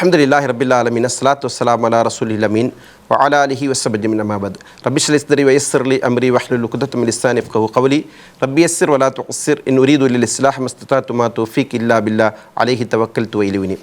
الحمد لله رب العالمين الصلاة والسلام على رسول الأمين وعلى آله وسبد من أما بعد رب اشرح لي ويسر لي أمري واحلل عقدة من لساني يفقهوا قولي رب يسر ولا تقصر إن أريد للإصلاح ما استطعت ما توفيق إلا بالله عليه توكلت وإليه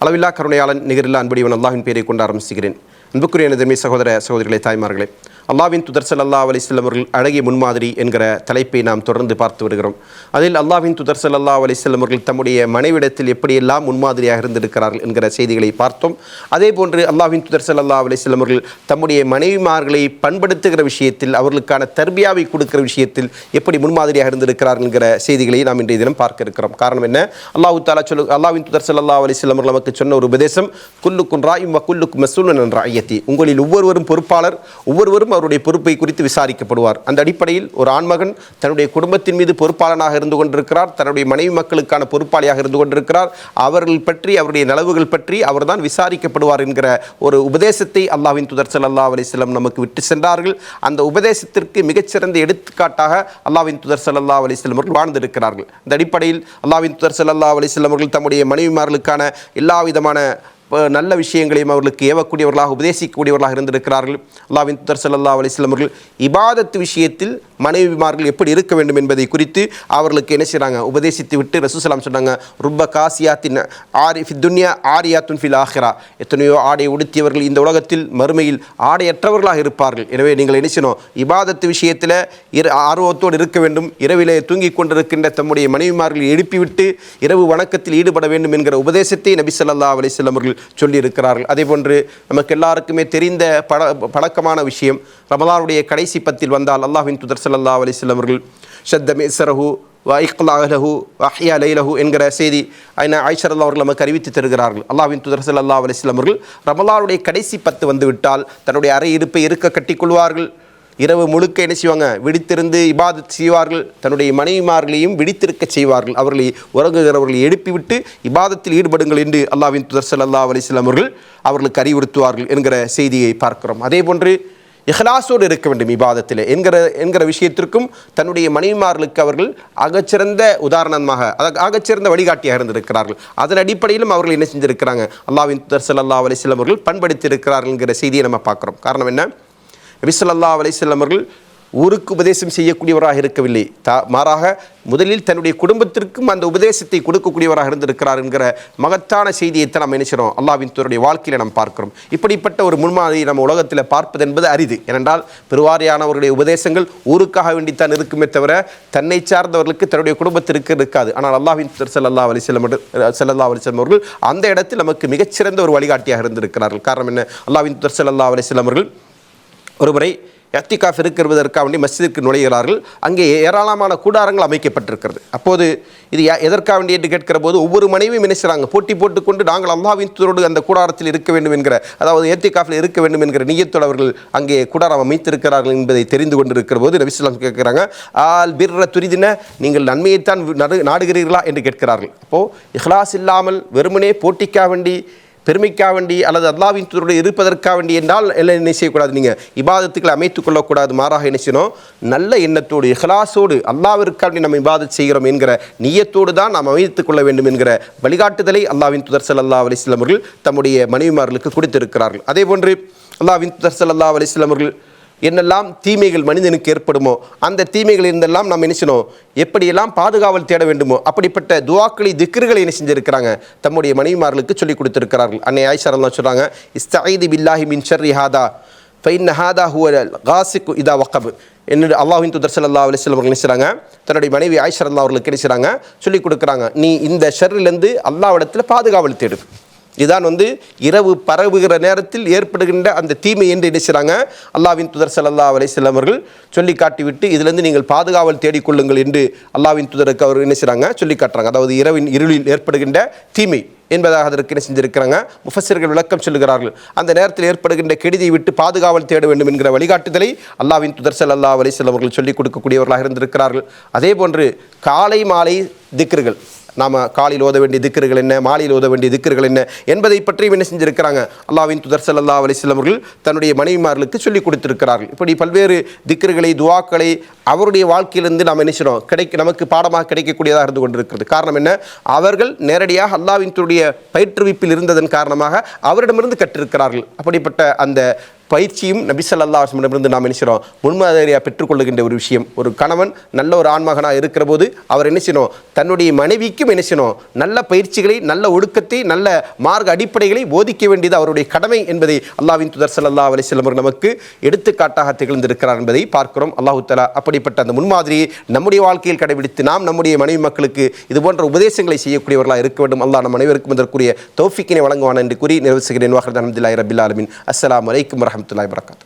அளவு இல்லா கருணையாளன் நிகரில்லா அன்படி அல்லாஹின் பேரை கொண்டு ஆரம்பிச்சுகிறேன் அன்புக்குரிய எனது சகோதர சகோதரிகளை தாய்மார்களே அல்லாவின் துதர் சல்லா அலிஸ்லம் அவர்கள் அழகிய முன்மாதிரி என்கிற தலைப்பை நாம் தொடர்ந்து பார்த்து வருகிறோம். அதில் அல்லாவின் துதர் சல்லா அலிஸ்லம் அவர்கள் தம்முடைய மனைவிடத்தில் எப்படியெல்லாம் முன்மாதிரியாக இருந்திருக்கிறார்கள் என்கிற செய்திகளை பார்த்தோம். அதே போன்று அல்லாவின் துதர் சல்லா அலிஸ்லம் அவர்கள் தம்முடைய மனைவிமார்களை பண்படுத்துகிற விஷயத்தில் அவர்களுக்கான தர்பியாவை கொடுக்கிற விஷயத்தில் எப்படி முன்மாதிரியாக இருந்திருக்கிறார்கள் என்கிற செய்திகளை நாம் இன்றைய தினம் பார்க்க இருக்கிறோம். காரணம் என்ன? அல்லாஹு தாலா சொல்லு அல்லாவின் துதர் சல்லா அலிஸ்லம் அவர்கள் நமக்கு சொன்ன ஒரு உபதேசம் குல்லுக்கும் ராயும் குல்லுக்கும் மசூலன் என்ற ஐயத்தி உங்களில் ஒவ்வொருவரும் பொறுப்பாளர் ஒவ்வொருவரும் அவருடைய பொறுப்பை குறித்து விசாரிக்கப்படுவார். அந்த அடிப்படையில் ஒரு ஆண்மகன் தன்னுடைய குடும்பத்தின் மீது பொறுப்பாளனாக இருந்து கொண்டிருக்கிறார். தன்னுடைய மனைவி மக்களுக்கான பொறுப்பாளியாக இருந்து கொண்டிருக்கிறார். அவர்கள் பற்றி அவருடைய நலவுகள் பற்றி அவர்தான் விசாரிக்கப்படுவார் என்கிற ஒரு உபதேசத்தை அல்லாவின் துதர் ஸல்லல்லாஹு அலிஸ்லம் நமக்கு விட்டு சென்றார்கள். அந்த உபதேசத்திற்கு மிகச்சிறந்த எடுத்துக்காட்டாக அல்லாஹ்வின் துதர் ஸல்லல்லாஹு அலிஸ்லம் அவர்கள் வாழ்ந்திருக்கிறார்கள். அந்த அடிப்படையில் அல்லாவின் துதர் ஸல்லல்லாஹு அலிஸ்லம் அவர்கள் தம்முடைய மனைவிமார்களுக்கான எல்லா விதமான நல்ல விஷயங்களையும் அவர்களுக்கு ஏவக்கூடியவர்களாக உபதேசிக்கக்கூடியவர்களாக இருந்திருக்கிறார்கள். அல்லாவின் துதர் சல்லா அலைஹி அவர்கள் இபாதத்து விஷயத்தில் மனைவிமார்கள் எப்படி இருக்க வேண்டும் என்பதை குறித்து அவர்களுக்கு என்ன செய்கிறாங்க உபதேசித்து விட்டு ரசூசலாம் சொன்னாங்க ருப்ப காசியாத்தின் ஆரி துன்யா ஆரியாத்துன் ஃபில் ஆஹிரா. எத்தனையோ ஆடை உடுத்தியவர்கள் இந்த உலகத்தில் மறுமையில் ஆடையற்றவர்களாக இருப்பார்கள். எனவே நீங்கள் என்ன செய்யணும்? இபாதத்து விஷயத்தில் இரு ஆர்வத்தோடு இருக்க வேண்டும். இரவிலே தூங்கிக் கொண்டிருக்கின்ற தம்முடைய மனைவிமார்களை எழுப்பிவிட்டு இரவு வணக்கத்தில் ஈடுபட வேண்டும் என்கிற உபதேசத்தை நபி ஸல்லல்லாஹு அலைஹி அவர்கள் சொல்லியிருக்கிறார்கள். அதே போன்று நமக்கு எல்லாருக்குமே தெரிந்த பழ பழக்கமான விஷயம் ரமலானுடைய கடைசி பத்தில் வந்தால் அல்லாஹ்வின் துதர் சல்லா அலிஸ்லம் அவர்கள் ஷத்தமே சரஹு வைக்லாஹு அஹ்யா லைலஹு என்கிற செய்தி ஐநா ஐஷர் அல்லா அவர்கள் நமக்கு அறிவித்து தருகிறார்கள். அல்லாவின் துதர் சல்லா அலிஸ்லம் அவர்கள் ரமலானுடைய கடைசி பத்து வந்துவிட்டால் தன்னுடைய அறை இருப்பை இருக்க கட்டிக்கொள்வார்கள் இரவு முழுக்க என்ன செய்வாங்க? விடித்திருந்து இபாதத் செய்வார்கள். தன்னுடைய மனைவிமார்களையும் விழித்திருக்க செய்வார்கள். அவர்களை உறங்குகிறவர்களை எழுப்பிவிட்டு இபாதத்தில் ஈடுபடுங்கள் என்று அல்லாவின் துதர்சல் அல்லா அலிஸ்லாம் அவர்கள் அவர்களுக்கு அறிவுறுத்துவார்கள் என்கிற செய்தியை பார்க்கிறோம். அதே போன்று இஹ்லாஸோடு இருக்க வேண்டும் இபாதத்தில் என்கிற என்கிற விஷயத்திற்கும் தன்னுடைய மனைவிமார்களுக்கு அவர்கள் ஆகச்சிறந்த உதாரணமாக அதாக அகச்சிறந்த வழிகாட்டியாக இருந்திருக்கிறார்கள். அதன் அடிப்படையிலும் அவர்கள் என்ன செஞ்சிருக்கிறாங்க? அல்லாவின் துதர்சல் அல்லா அலிஸ்லாம் அவர்கள் பண்படுத்தியிருக்கிறார்கள் என்கிற செய்தியை நம்ம பார்க்குறோம். காரணம் என்ன? நபிசல்லா ஸல்லல்லாஹு அவர்கள் ஊருக்கு உபதேசம் செய்யக்கூடியவராக இருக்கவில்லை. தா மாறாக முதலில் தன்னுடைய குடும்பத்திற்கும் அந்த உபதேசத்தை கொடுக்கக்கூடியவராக இருந்திருக்கிறார் என்கிற மகத்தான செய்தியைத்தான் நம்ம நினைச்சிடும் அல்லாவின் தூருடைய வாழ்க்கையில் நாம் பார்க்கிறோம். இப்படிப்பட்ட ஒரு முன்மாதிரி நம்ம உலகத்தில் பார்ப்பது என்பது அரிது. ஏனென்றால் பெருவாரியானவருடைய உபதேசங்கள் ஊருக்காக வேண்டித்தான் இருக்குமே தவிர தன்னை சார்ந்தவர்களுக்கு தன்னுடைய குடும்பத்திற்கு இருக்காது. ஆனால் அல்லாஹ்வின் தூதர் ஸல்லல்லாஹு அலைஹி வஸல்லம் ஸல்லல்லாஹு அவர்கள் அந்த இடத்தில் நமக்கு மிகச்சிறந்த ஒரு வழிகாட்டியாக இருந்திருக்கிறார்கள். காரணம் என்ன? அல்லாஹ்வின் தூதர் ஸல்லல்லாஹு அலைஹி வஸல்லம் அவர்கள் ஒருமுறை எத்திகாஃப் இருக்கிறதற்காக வேண்டி மஸ்ஜிதிற்கு நுழைகிறார்கள். அங்கே ஏராளமான கூடாரங்கள் அமைக்கப்பட்டிருக்கிறது. அப்போது இது யா- எதற்காக வேண்டி என்று கேட்கிற போது ஒவ்வொரு மனைவியும் நினைச்சாங்க போட்டி போட்டுக்கொண்டு நாங்கள் அல்லாவின் தூதரோடு அந்த கூடாரத்தில் இருக்க வேண்டும் என்கிற அதாவது ஏத்திகாஃபில் இருக்க வேண்டும் என்கிற நீயத்தோடு அவர்கள் அங்கே கூடாரம் அமைத்திருக்கிறார்கள் என்பதை தெரிந்து கொண்டிருக்கிற போது நபிஸ்லாம் கேட்குறாங்க ஆல் பிர்ர துரிதின நீங்கள் நன்மையைத்தான் நடு நாடுகிறீர்களா? என்று கேட்கிறார்கள். அப்போது இஹ்லாஸ் இல்லாமல் வெறுமனே போட்டிக்காக வேண்டி பெருமைக்காக வேண்டி அல்லது அல்லாவின் தூதரோடு இருப்பதற்காக வேண்டி என்றால் எல்லாம் என்ன செய்யக்கூடாது நீங்கள் இபாதத்துக்களை அமைத்துக் கொள்ளக்கூடாது மாறாக என்ன செய்யணும்? நல்ல எண்ணத்தோடு இஹ்லாஸோடு அல்லாவிற்காக வேண்டி நம்ம இபாதத் செய்கிறோம் என்கிற நியத்தோடு தான் நாம் அமைத்துக் கொள்ள வேண்டும் என்கிற வழிகாட்டுதலை அல்லாவின் துதர் ஸல்லல்லாஹு அலைஹி அவர்கள் தம்முடைய மனைவிமார்களுக்கு கொடுத்திருக்கிறார்கள். அதே போன்று அல்லாவின் துதர் ஸல்லல்லாஹு அலைஹி அவர்கள் என்னெல்லாம் தீமைகள் மனிதனுக்கு ஏற்படுமோ அந்த தீமைகள் இருந்தெல்லாம் நாம் என்ன எப்படியெல்லாம் பாதுகாவல் தேட வேண்டுமோ அப்படிப்பட்ட துவாக்களை திக்ருகளை என்ன செஞ்சுருக்கிறாங்க? தம்முடைய மனைவிமார்களுக்கு சொல்லிக் கொடுத்துருக்கிறார்கள். அன்னை ஆயிஷரெல்லாம் சொல்கிறாங்க இஸ்தஈதி பில்லாஹி மின் ஷர்ரி ஹாதா ஃபைன் ஹாதா ஹூ காசிக்கு இதா வக்கபு. என்னுடைய அல்லாஹின் துதர் சல்லா அலைஹி வஸல்லம் அவர்கள் என்ன தன்னுடைய மனைவி ஆயிஷர் அல்லா அவர்களுக்கு என்ன செய்றாங்க? சொல்லிக் கொடுக்குறாங்க நீ இந்த ஷர்ரிலேருந்து அல்லாவிடத்தில் பாதுகாவல் தேடு. இதுதான் வந்து இரவு பரவுகிற நேரத்தில் ஏற்படுகின்ற அந்த தீமை என்று என்ன அல்லாவின் துதர் சல்லா அலைஹி அவர்கள் சொல்லி காட்டிவிட்டு இதிலிருந்து நீங்கள் பாதுகாவல் தேடிக்கொள்ளுங்கள் என்று அல்லாவின் துதருக்கு அவர் என்ன சொல்லி காட்டுறாங்க. அதாவது இரவின் இருளில் ஏற்படுகின்ற தீமை என்பதாக அதற்கு என்ன செஞ்சிருக்கிறாங்க. முஃபஸர்கள் விளக்கம் சொல்லுகிறார்கள். அந்த நேரத்தில் ஏற்படுகின்ற கெடுதியை விட்டு பாதுகாவல் தேட வேண்டும் என்கிற வழிகாட்டுதலை அல்லாவின் துதர்சல் அல்லா அலைஹி அவர்கள் சொல்லிக் கொடுக்கக்கூடியவர்களாக இருந்திருக்கிறார்கள். அதே போன்று காலை மாலை திக்ருகள். நாம் காலையில் ஓத வேண்டிய திக்கர்கள் என்ன மாலையில் ஓத வேண்டிய திக்கர்கள் என்ன என்பதை பற்றியும் என்ன செஞ்சிருக்கிறாங்க? அல்லாவின் துதர் சல்லா அலிஸ்லாம் அவர்கள் தன்னுடைய மனைவிமார்களுக்கு சொல்லிக் கொடுத்திருக்கிறார்கள். இப்படி பல்வேறு திக்கர்களை துவாக்களை அவருடைய வாழ்க்கையிலிருந்து நாம் நினைச்சிடும் கிடைக்க நமக்கு பாடமாக கிடைக்கக்கூடியதாக இருந்து கொண்டிருக்கிறது. காரணம் என்ன? அவர்கள் நேரடியாக அல்லாவின் பயிற்றுவிப்பில் இருந்ததன் காரணமாக அவரிடமிருந்து கற்றிருக்கிறார்கள். அப்படிப்பட்ட அந்த பயிற்சியும் நபிசல்லா ஸல்லல்லாஹு அலைஹி வஸல்லம் நாம் முன்மாதிரியாக பெற்றுக்கொள்ளுகின்ற ஒரு விஷயம். ஒரு கணவன் நல்ல ஒரு ஆண்மகனாக இருக்கிற போது அவர் என்ன செய்யணும்? தன்னுடைய மனைவிக்கும் என்ன செய்யணும்? நல்ல பயிற்சிகளை நல்ல ஒழுக்கத்தை நல்ல மார்க்க அடிப்படைகளை போதிக்க வேண்டியது அவருடைய கடமை என்பதை அல்லாவின் துதர் சல்லா அலைஹி வஸல்லம் நமக்கு எடுத்துக்காட்டாக திகழ்ந்திருக்கிறார் என்பதை பார்க்கிறோம். அல்லாஹு தலா அப்படிப்பட்ட அந்த முன்மாதிரியை நம்முடைய வாழ்க்கையில் கடைபிடித்து நாம் நம்முடைய மனைவி மக்களுக்கு இது போன்ற உபதேசங்களை செய்யக்கூடியவர்களாக இருக்க வேண்டும். அல்லாஹ் நம் அனைவருக்கும் இதற்குரிய தோஃபிக்கினை வழங்குவான் என்று கூறி நிறைவு செய்கிறேன். வாகர் அஹமதுல்லாஹி ரபில் அஸ்லாம் அஸ்ஸலாமு அலைக்கும் warahmatullahi wabarakatuh